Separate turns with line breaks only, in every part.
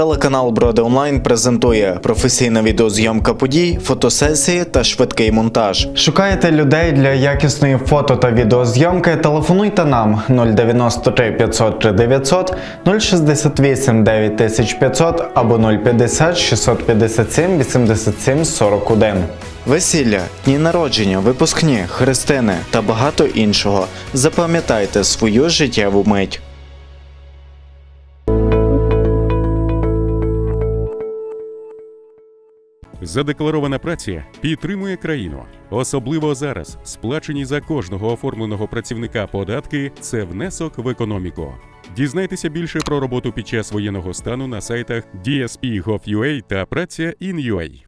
Телеканал Броди Онлайн презентує професійна відеозйомка подій, фотосесії та швидкий монтаж. Шукаєте людей для якісної фото та відеозйомки? Телефонуйте нам 093 503 900 068 9500 або 050 657 87 41. Весілля, дні народження, випускні, хрестини та багато іншого. Запам'ятайте свою життєву мить.
Задекларована праця підтримує країну. Особливо зараз сплачені за кожного оформленого працівника податки це внесок в економіку. Дізнайтеся більше про роботу під час воєнного стану на сайтах DSP.gov.ua та праця in.ua.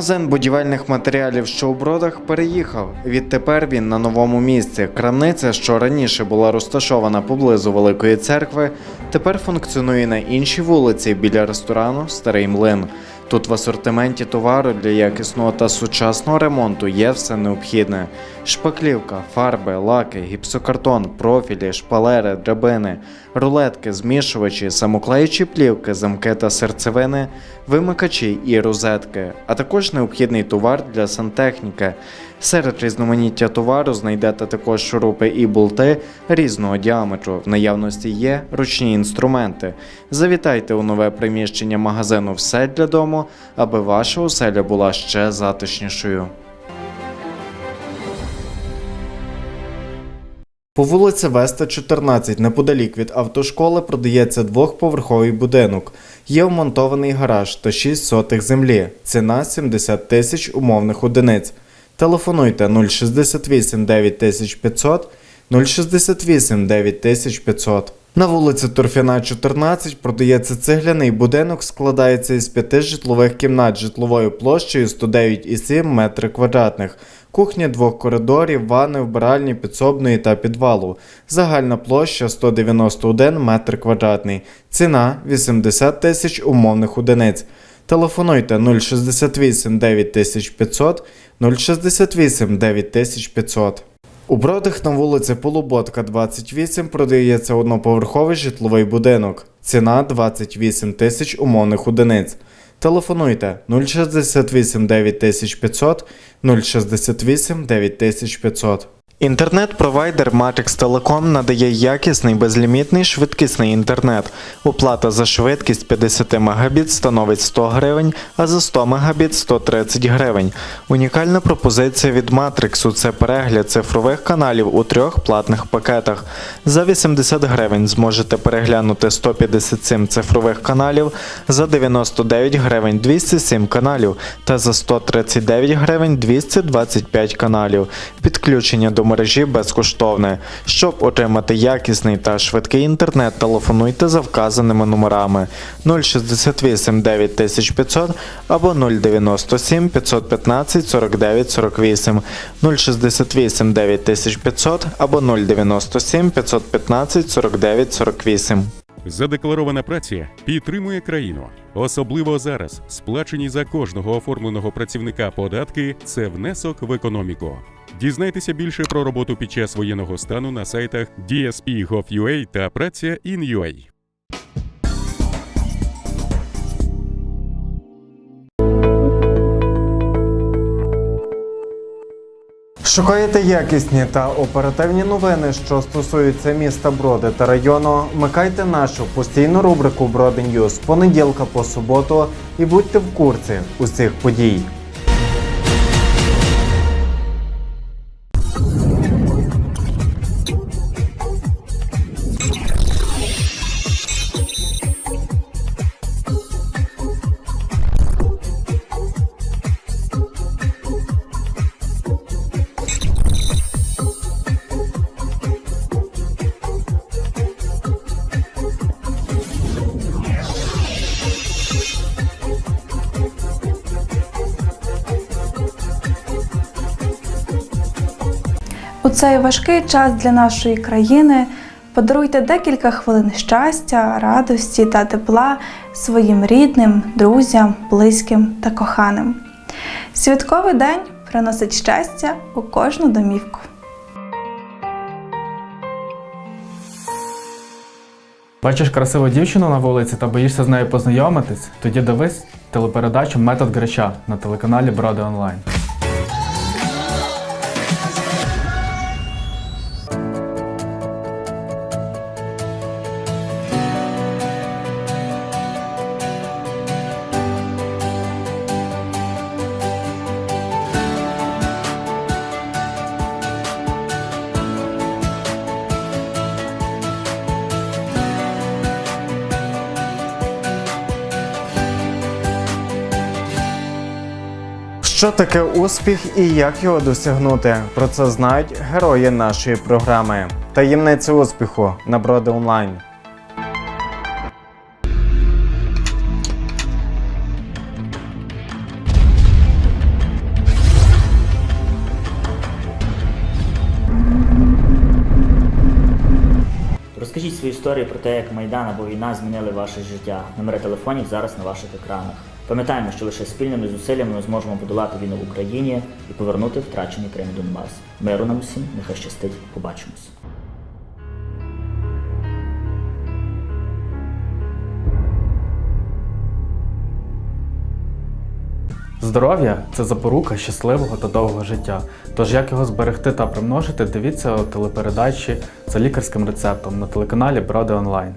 Магазин будівельних матеріалів, що у бродах, переїхав. Відтепер він на новому місці. Крамниця, що раніше була розташована поблизу Великої церкви, тепер функціонує на іншій вулиці біля ресторану Старий Млин. Тут в асортименті товару для якісного та сучасного ремонту є все необхідне: шпаклівка, фарби, лаки, гіпсокартон, профілі, шпалери, драбини, рулетки, змішувачі, самоклеючі плівки, замки та серцевини, вимикачі і розетки, а також необхідний товар для сантехніки. Серед різноманіття товару знайдете також шурупи і болти різного діаметру. В наявності є ручні інструменти. Завітайте у нове приміщення магазину все для дому, аби ваша оселя була ще затишнішою. По вулиці Веста 14, неподалік від автошколи, продається двохповерховий будинок. Є вмонтований гараж та 6 сотих землі. Ціна 70 тисяч умовних одиниць. Телефонуйте 068 9500 068 9500. На вулиці Торфяна, 14 продається цегляний будинок, складається із п'яти житлових кімнат житловою площею 109,7 метри квадратних. Кухня двох коридорів, ванни, вбиральні, підсобної та підвалу. Загальна площа 191 метр квадратний. Ціна 80 тисяч умовних одиниць. Телефонуйте 068 9500 068 9500. У Бродах на вулиці Полуботка, 28 продається одноповерховий житловий будинок. Ціна 28 тисяч умовних одиниць. Телефонуйте 068 9500 068 9500. Інтернет-провайдер Matrix Telecom надає якісний безлімітний швидкісний інтернет. Оплата за швидкість 50 Мбіт становить 100 гривень, а за 100 Мбіт 130 гривень. Унікальна пропозиція від Matrix – це перегляд цифрових каналів у трьох платних пакетах. За 80 гривень зможете переглянути 157 цифрових каналів, за 99 гривень 207 каналів та за 139 гривень 225 каналів. Підключення до мережі безкоштовне. Щоб отримати якісний та швидкий інтернет, телефонуйте за вказаними номерами 068 9500 або 097 515 49 48 068 9500 або 097 515 49 48.
Задекларована праця підтримує країну. Особливо зараз сплачені за кожного оформленого працівника податки це внесок в економіку. Дізнайтеся більше про роботу під час воєнного стану на сайтах DSP.gov.ua та праця in.ua.
Шукаєте якісні та оперативні новини, що стосуються міста Броди та району. Вмикайте нашу постійну рубрику Броди Ньюз понеділка по суботу і будьте в курсі усіх подій.
У цей важкий час для нашої країни подаруйте декілька хвилин щастя, радості та тепла своїм рідним, друзям, близьким та коханим. Святковий день приносить щастя у кожну домівку.
Бачиш красиву дівчину на вулиці та боїшся з нею познайомитись? Тоді дивись телепередачу Метод Грача на телеканалі Броди Онлайн.
Що таке успіх і як його досягнути? Про це знають герої нашої програми. Таємниця успіху на Броди Онлайн.
Розкажіть свою історію про те, як Майдан або війна змінили ваше життя. Номери телефонів зараз на ваших екранах. Пам'ятаємо, що лише спільними зусиллями ми зможемо подолати війну в Україні і повернути втрачений Крим і Донбас. Миру нам усім, нехай щастить. Побачимось.
Здоров'я це запорука щасливого та довгого життя. Тож як його зберегти та примножити, дивіться у телепередачі за лікарським рецептом на телеканалі Броди Онлайн.